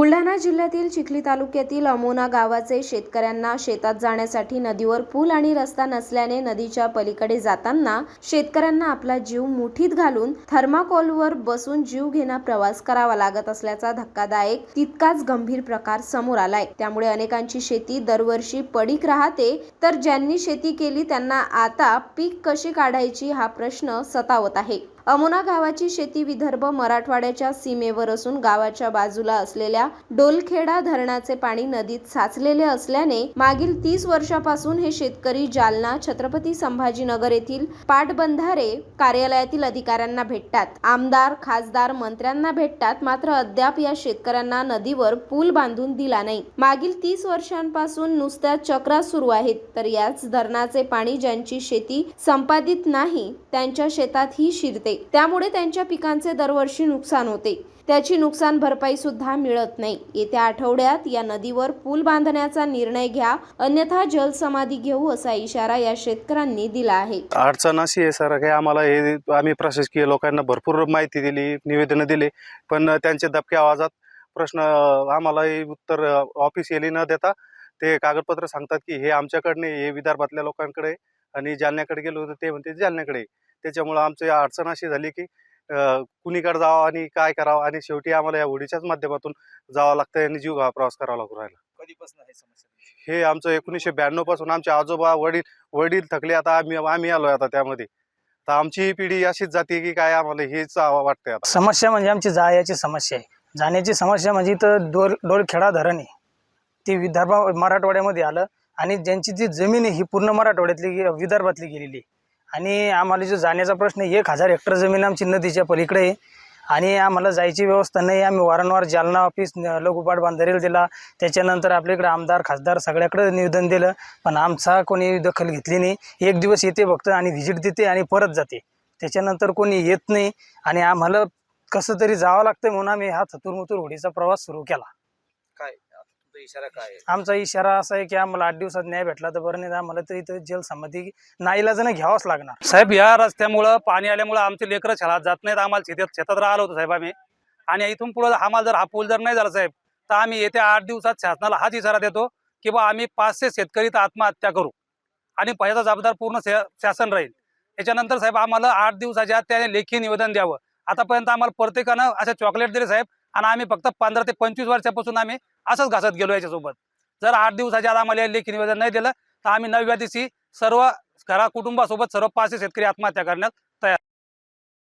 बुलढाणा जिल्ह्यातील चिखली तालुक्यातील अमोना गावाचे शेतकऱ्यांना शेतात जाण्यासाठी नदीवर पूल आणि रस्ता नसल्याने नदीच्या पलीकडे जाताना शेतकऱ्यांना आपला जीव मुठीत घालून थर्माकोलवर बसून जीव घेणा प्रवास करावा लागत असल्याचा धक्कादायक तितकाच गंभीर प्रकार समोर आलाय. त्यामुळे अनेकांची शेती दरवर्षी पडीक राहते. तर ज्यांनी शेती केली त्यांना आता पीक कशी काढायची हा प्रश्न सतावत आहे. अमोना गावाची शेती विदर्भ मराठवाड्याच्या सीमेवर असून गावाच्या बाजूला असलेल्या डोलखेडा धरणाचे पाणी नदीत साचलेले असल्याने मागील तीस वर्षापासून हे शेतकरी जालना छत्रपती संभाजीनगर येथील पाटबंधारे कार्यालयातील अधिकाऱ्यांना भेटतात. आमदार खासदार मंत्र्यांना भेटतात मात्र अद्याप या शेतकऱ्यांना नदीवर पूल बांधून दिला नाही. मागील तीस वर्षांपासून नुसत्या चक्रा सुरू आहेत तर याच धरणाचे पाणी ज्यांची शेती संपादित नाही त्यांच्या शेतात ही शिरते. त्यामुळे त्यांच्या पिकांचे दरवर्षी नुकसान होते. त्याची नुकसान भरपाई सुद्धा मिळत नाही. येत्या आठवड्यात या नदीवर पूल बांधण्याचा निर्णय घ्या. अन्यथा जलसमाधी घेऊ असा इशारा या शेतकऱ्यांनी दिला आहे. अडचण अशी आहे सर काही आम्हाला हे आम्ही प्रशासकीय लोकांना भरपूर माहिती दिली निवेदन दिले पण त्यांचे दबक्या आवाजात प्रश्न आम्हाला उत्तर ऑफिस येली न देता ते कागदपत्र सांगतात की हे आमच्याकडे हे विदर्भातल्या लोकांकडे आणि जालन्याकडे गेलो तर ते म्हणते जालन्याकडे त्याच्यामुळं आमची अडचण अशी झाली की अं, कुणीकडे जावं आणि काय करावं आणि शेवटी आम्हाला या होडीच्याच माध्यमातून जावं लागतं आणि जीव प्रवास करावा लागू राहिला. कधीपासून आहे समस्या हे आमचं एकोणीसशे ब्याण्णवपासून आमचे आजोबा वडील वडील थकले आता आम्ही आम्ही आलोय आता त्यामध्ये. तर आमची ही पिढी अशीच जाते की काय आम्हाला हेच वाटतंय आता. समस्या म्हणजे आमची जायची समस्या आहे. जाण्याची समस्या म्हणजे इथं डोल डोलखेडा धरण आहे. ती विदर्भ मराठवाड्यामध्ये आलं आणि ज्यांची जी जमीन आहे ही पूर्ण मराठवाड्यातली गे- विदर्भातली गेलेली आहे. आणि आम्हाला जो जाण्याचा प्रश्न एक हजार हेक्टर जमीन आमची नदीच्या पलीकडे आहे. आणि आम्हाला जायची व्यवस्था नाही आम्ही वारंवार जालना ऑफिस लघुपाट बांधारेला दिला. त्याच्यानंतर आपल्याकडे आमदार खासदार सगळ्याकडे निवेदन दिलं. पण आमचा कोणी दखल घेतली नाही. एक दिवस येते बघतं आणि व्हिजिट देते आणि परत जाते. त्याच्यानंतर कोणी येत नाही. आणि आम्हाला कसं तरी जावं लागतं म्हणून आम्ही हा थतुरमुतुर होडीचा प्रवास सुरू केला. काय आता तुमचा इशारा काय आहे? आमचा इशारा असा आहे की आम्हाला आठ दिवसात न्याय भेटला तर बरं नाही तर आम्हाला तर इथं जलसमाधी नाईलाजानं घ्यावाच लागणार. साहेब या रस्त्यामुळं पाणी आल्यामुळं आमचे लेकरं शाळेत जात नाहीत. आम्हाला शेतात शेतात राहिलो होतो साहेब आम्ही. आणि इथून पुढे आम्हाला जर हा पूल जर नाही झाला साहेब तर आम्ही येत्या आठ दिवसात शासनाला हाच इशारा देतो की बा आम्ही पाचशे शेतकरी तर आत्महत्या करू. आणि पहिल्याचा जबाबदार पूर्ण शा- शासन राहील. त्याच्यानंतर साहेब आम्हाला आठ दिवसाच्या आत त्याने लेखी निवेदन द्यावं. आतापर्यंत आम्हाला प्रत्येकानं असं चॉकलेट दिले साहेब आणि आम्ही फक्त पंधरा ते पंचवीस वर्षापासून आम्ही असंच घासत गेलो याच्यासोबत. जर आठ दिवसाच्या आत आम्हाला लेखी निवेदन नाही दिलं तर आम्ही नवव्या दिवशी सर्व घरा कुटुंबासोबत सर्व पाचशे शेतकरी आत्महत्या करण्यात तयार